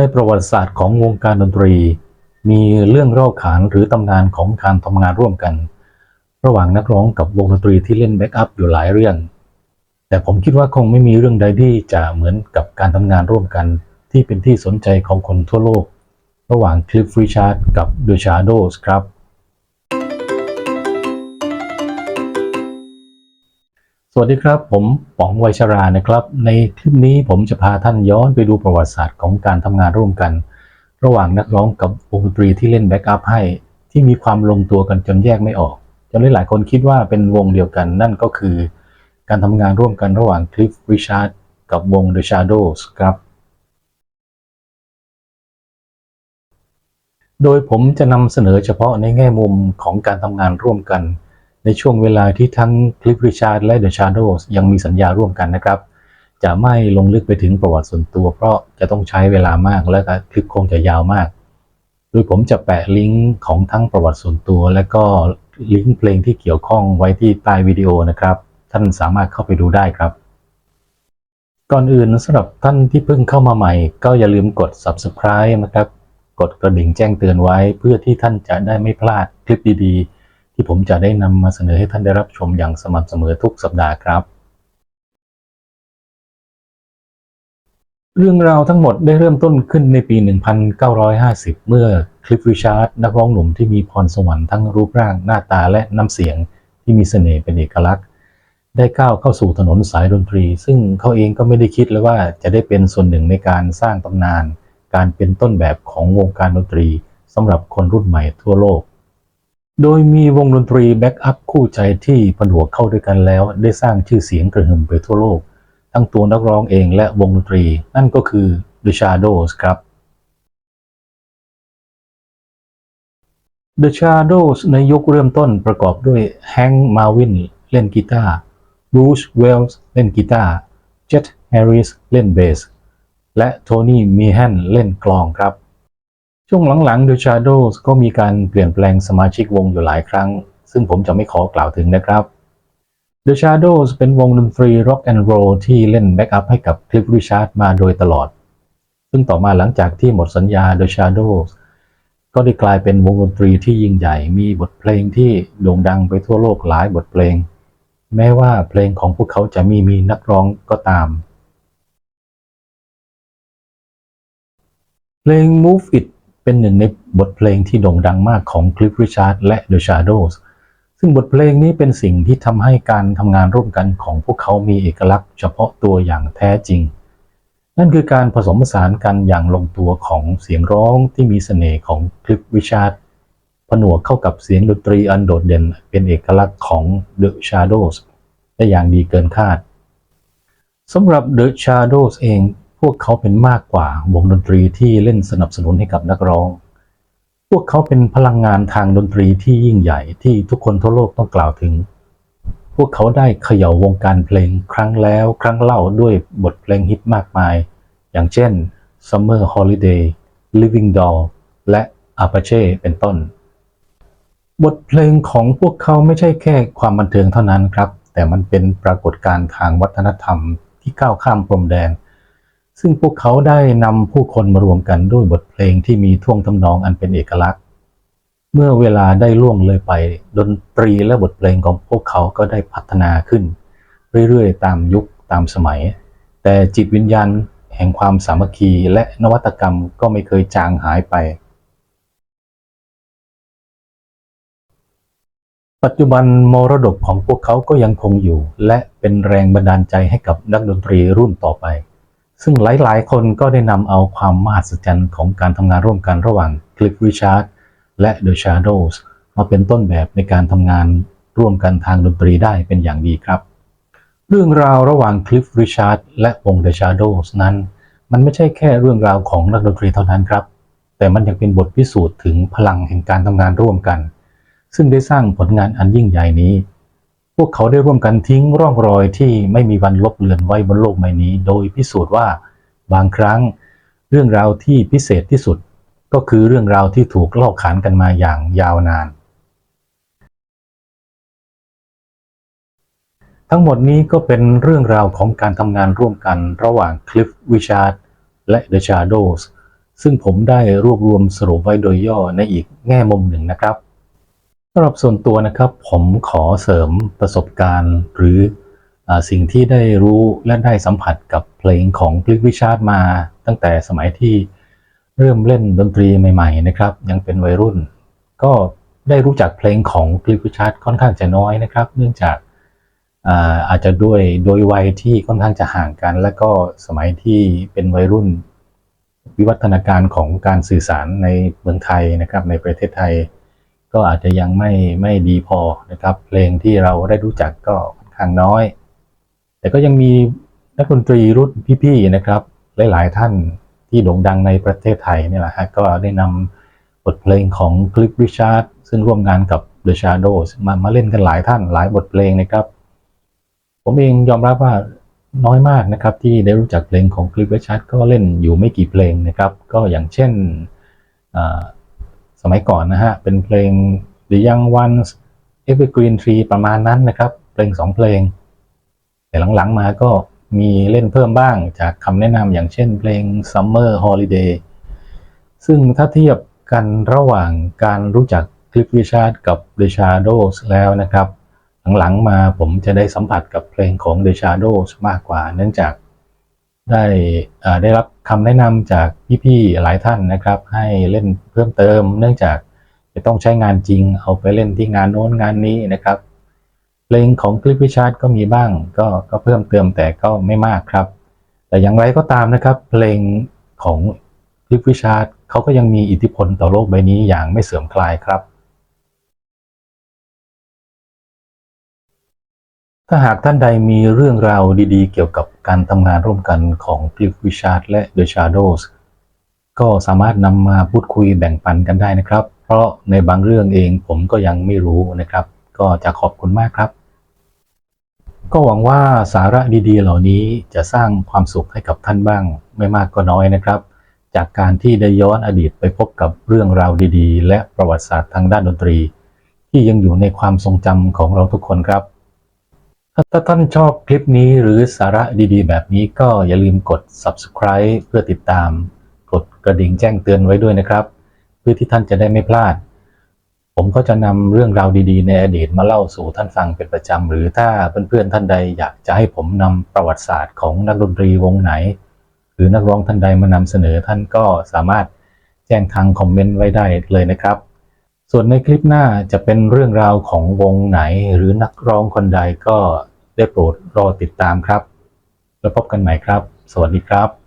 ในประวัติศาสตร์ของวงการดนตรี มีเรื่องเล่าขานหรือตำนานของการทำงานร่วมกัน ระหว่างนักร้องกับวงดนตรีที่เล่นแบ็กอัพอยู่หลายเรื่อง แต่ผมคิดว่าคงไม่มีเรื่องใดที่จะเหมือนกับการทำงานร่วมกัน ที่เป็นที่สนใจของคนทั่วโลก ระหว่างคลิฟฟรีชาร์ดกับ The Shadows ครับ วัสดีครับ ผมป๋องไวยชรานะครับ ในคลิปนี้ผมจะพาท่านย้อนไปดูประวัติศาสตร์ของการทำงานร่วมกัน ระหว่างนักร้องกับวงดนตรีที่เล่นแบ็กอัพให้ ที่มีความลงตัวกันจนแยกไม่ออกจนหลายๆคนคิดว่าเป็นวงเดียวกันนั่นก็คือ การทำงานร่วมกันระหว่างคลิฟริชาร์ดกับวง The Shadows ครับ โดยผมจะนำเสนอเฉพาะในแง่มุมของการทำงานร่วมกัน ในช่วงเวลาที่ทั้งคลิฟริชาร์ดและ The Shadows ยังมีสัญญาร่วมกันนะครับ จะไม่ลงลึกไปถึงประวัติส่วนตัว เพราะจะต้องใช้เวลามากและคลิปคงจะยาวมาก โดยผมจะแปะลิงก์ของทั้งประวัติส่วนตัว และก็ลิงก์เพลงที่เกี่ยวข้องไว้ที่ใต้วิดีโอนะครับ ท่านสามารถเข้าไปดูได้ครับ ก่อนอื่นสำหรับท่านที่เพิ่งเข้ามาใหม่ ก็อย่าลืมกด subscribe นะครับ กดกระดิ่งแจ้งเตือนไว้ เพื่อที่ท่านจะได้ไม่พลาดคลิปดีๆ ที่ผมจะได้นำมาเสนอให้ท่านได้รับชมอย่างสม่ำเสมอทุกสัปดาห์ครับ เรื่องราวทั้งหมดได้เริ่มต้นขึ้นในปี 1950 เมื่อคลิฟริชาร์ดนักร้องหนุ่มที่มีพรสวรรค์ทั้งรูปร่างหน้าตาและน้ำเสียงที่มีเสน่ห์เป็นเอกลักษณ์ ได้ก้าวเข้าสู่ถนนสายดนตรี ซึ่งเขาเองก็ไม่ได้คิดเลยว่าจะได้เป็นส่วนหนึ่งในการสร้างตำนาน การเป็นต้นแบบของวงการดนตรีสำหรับคนรุ่นใหม่ทั่วโลก โดยมีวงดนตรีแบ็กอัพคู่ใจที่ผนวกเข้าด้วยกันแล้ว ได้สร้างชื่อเสียงกระหึ่มไปทั่วโลก ทั้งตัวนักร้องเองและวงดนตรี นั่นก็คือ The Shadows ครับ The Shadows ในยุคเริ่มต้นประกอบด้วยแฮงค์มาวินเล่นกีตาร์ Bruce Wells เล่นกีตาร์ Jet Harris เล่นเบสและโทนี่มีแฮนเล่นกลองครับ ช่วงหลังๆ The Shadows ก็มีการเปลี่ยนแปลงสมาชิกวงอยู่หลายครั้ง ซึ่งผมจะไม่ขอกล่าวถึงนะครับ The Shadows เป็นวงดนตรี Rock and Roll ที่เล่นแบ็กอัพให้กับ Cliff Richard มาโดยตลอด ซึ่งต่อมาหลังจากที่หมดสัญญา The Shadows ก็ได้กลายเป็นวงดนตรีที่ยิ่งใหญ่มีบทเพลงที่โด่งดังไปทั่วโลกหลายบทเพลง แม้ว่าเพลงของพวกเขาจะมีมีนักร้องก็ตาม เพลง Move It เป็นหนึ่งในบทเพลงที่โด่งดังมากของ Cliff Richard และ The Shadows ซึ่งบทเพลงนี้เป็นสิ่งที่ทำให้การทำงานร่วมกันของพวกเขามีเอกลักษณ์เฉพาะตัวอย่างแท้จริง นั่นคือการผสมผสานกันอย่างลงตัวของเสียงร้องที่มีเสน่ห์ของ Cliff Richard ผนวกเข้ากับเสียงดนตรีอันโดดเด่นเป็นเอกลักษณ์ของ The Shadows ได้อย่างดีเกินคาดสำหรับ The Shadows เอง พวกเขาเป็นมากกว่าวงดนตรีที่เล่นสนับสนุนให้กับนักร้อง พวกเขาเป็นพลังงานทางดนตรีที่ยิ่งใหญ่ที่ทุกคนทั่วโลกต้องกล่าวถึง พวกเขาได้เขย่าวงการเพลงครั้งแล้วครั้งเล่าด้วยบทเพลงฮิตมากมาย อย่างเช่น Summer Holiday Living Doll และ Apache เป็นต้น บทเพลงของพวกเขาไม่ใช่แค่ความบันเทิงเท่านั้นครับ แต่มันเป็นปรากฏการณ์ทางวัฒนธรรมที่ก้าวข้ามพรมแดน ซึ่งพวกเขาได้นำผู้คนมารวมกันด้วยบทเพลงที่มีท่วงทำนองอันเป็นเอกลักษณ์ เมื่อเวลาได้ล่วงเลยไป ดนตรีและบทเพลงของพวกเขาก็ได้พัฒนาขึ้น เรื่อยๆ ตามยุคตามสมัย แต่จิตวิญญาณแห่งความสามัคคีและนวัตกรรมก็ไม่เคยจางหายไป ปัจจุบันมรดกของพวกเขาก็ยังคงอยู่ และเป็นแรงบันดาลใจให้กับนักดนตรีรุ่นต่อไป ซึ่งหลายๆ คนก็ได้นำเอาความมหัศจรรย์ของการทำงานร่วมกันระหว่าง Cliff Richard และ The Shadows มาเป็นต้นแบบในการทำงานร่วมกันทางดนตรีได้เป็นอย่างดีครับ เรื่องราวระหว่าง Cliff Richard และวง The Shadows นั้น มันไม่ใช่แค่เรื่องราวของนักดนตรีเท่านั้นครับ แต่มันยังเป็นบทพิสูจน์ถึงพลังแห่งการทำงานร่วมกัน ซึ่งได้สร้างผลงานอันยิ่งใหญ่นี้ พวกเขาได้ร่วมกันทิ้งร่องรอยที่ไม่มีวันลบเลือนไว้บนโลกใบนี้ โดยพิสูจน์ว่าบางครั้งเรื่องราวที่พิเศษที่สุด ก็คือเรื่องราวที่ถูกเล่าขานกันมาอย่างยาวนาน ทั้งหมดนี้ก็เป็นเรื่องราวของการทำงานร่วมกันระหว่าง Cliff Richard และ The Shadows ซึ่งผมได้รวบรวมสรุปไว้โดยย่อในอีกแง่มุมหนึ่งนะครับ สำหรับส่วนตัวนะครับผมขอเสริมประสบการณ์ หรืออสิ่งที่ได้รู้และได้สัมผัสกับเพลงของคลิกวิชาร์ดมาตั้งแต่สมัยที่เริ่มเล่นดนตรีใหม่ๆนะครับ ยังเป็นวัยรุ่น ก็ได้รู้จักเพลงของคลิกวิชาร์ดค่อนข้างจะน้อยนะครับ เนื่องจากอาอาจจะด้วยโดยวัยที่ค่อนข้างจะห่างกัน และก็สมัยที่เป็นวัยรุ่น วิวัฒนาการของการสื่อสารในเมืองไทยนะครับในประเทศไทย ก็อาจจะยังไม่ไม่ดีพอนะครับ เพลงที่เราได้รู้จักก็ค่อนข้างน้อย แต่ก็ยังมีนักดนตรีรุ่นพี่ๆนะครับ หลายๆท่านที่โด่งดังในประเทศไทยนี่แหละฮะก็ได้นำบทเพลงของคลิปริชาร์ดซึ่งร่วมงานกับ The Shadows มามาเล่นกันหลายท่านหลายบทเพลงนะครับ ผมเองยอมรับว่าน้อยมากนะครับ ที่ได้รู้จักเพลงของคลิปริชาร์ดก็เล่นอยู่ไม่กี่เพลงนะครับ ก็อย่างเช่นอ่า สมัยก่อนนะฮะ เป็นเพลง The Young Ones Evergreen Tree ประมาณนั้นนะครับ เพลงสองเพลง แต่หลังๆมาก็มีเล่นเพิ่มบ้างจากคำแนะนำอย่างเช่นเพลง Summer Holiday ซึ่งถ้าเทียบกันระหว่างการรู้จักคลิปวิชาร์ดกับ The Shadows แล้วนะครับ หลังๆมาผมจะได้สัมผัสกับเพลงของ The Shadows มากกว่าเนื่องจาก ได้ได้รับคำแนะนำจากพี่ๆหลายท่านนะครับ ให้เล่นเพิ่มเติม เนื่องจากจะต้องใช้งานจริง เอาไปเล่นที่งานโน้นงานนี้นะครับเพลงของคลิปวิชาร์ดก็มีบ้างก็ก็เพิ่มเติมแต่ก็ไม่มากครับ แต่อย่างไรก็ตามนะครับ เพลงของคลิปวิชาร์ดเขาก็ยังมีอิทธิพลต่อโลกใบนี้อย่างไม่เสื่อมคลายครับ ถ้าหากท่านใดมีเรื่องราวดีๆ เกี่ยวกับการทำงานร่วมกันของคลิปวิชาร์ดและ The Shadows ก็สามารถนำมาพูดคุยแบ่งปันกันได้นะครับ เพราะในบางเรื่องเองผมก็ยังไม่รู้นะครับ ก็จะขอบคุณมากครับ ก็หวังว่าสาระดีๆ เหล่านี้จะสร้างความสุขให้กับท่านบ้าง ไม่มากก็น้อยนะครับ จากการที่ได้ย้อนอดีตไปพบกับเรื่องราวดีๆ และประวัติศาสตร์ทางด้านดนตรี ที่ยังอยู่ในความทรงจำของเราทุกคนครับ ถ้าท่านชอบคลิปนี้หรือสาระดีๆ แบบนี้ก็อย่าลืมกด subscribe เพื่อติดตาม กดกระดิ่งแจ้งเตือนไว้ด้วยนะครับ เพื่อที่ท่านจะได้ไม่พลาด ผมก็จะนำเรื่องราวดีๆ ในอดีตมาเล่าสู่ท่านฟังเป็นประจำ หรือถ้าเพื่อนๆท่านใดอยากจะให้ผมนำประวัติศาสตร์ของนักดนตรีวงไหน หรือนักร้องท่านใดมานำเสนอท่านก็สามารถแจ้งทางคอมเมนต์ไว้ได้เลยนะครับ ส่วนในคลิปหน้าจะเป็นเรื่องราวของวงไหนหรือนักร้องคนใดก็ได้โปรดรอติดตามครับ แล้วพบกันใหม่ครับ สวัสดีครับ